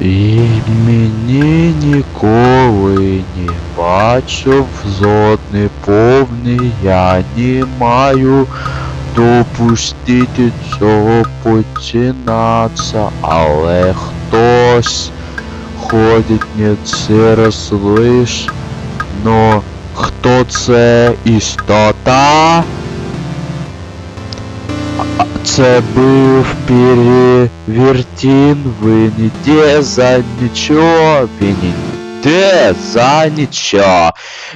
І мені ніколи не бачив жодний повний, я не маю допустити цього починатися, але хтось ходить не через лиш, но хто це істота? Це був перевертін, ви не те за нічого, ви не те за нічого.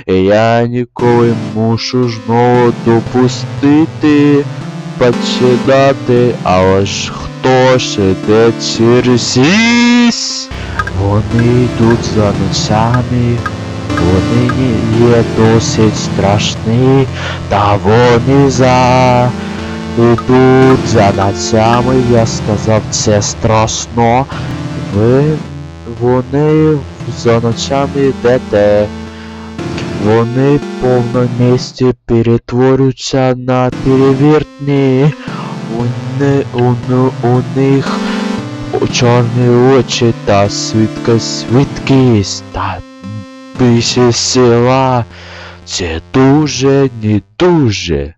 Я ніколи мушу знову допустити, починати, але ж хто ж іде через ліс? Вони йдуть за ночами, вони є досить страшні, та вони за Ідуть за ночами, я сказав, це страшно. Ви вони за ночами йдете. Вони повномісті перетворюються на перевертні. Вони, у, у них чорні очі та свідка свідкість та більше сила. Це дуже не дуже.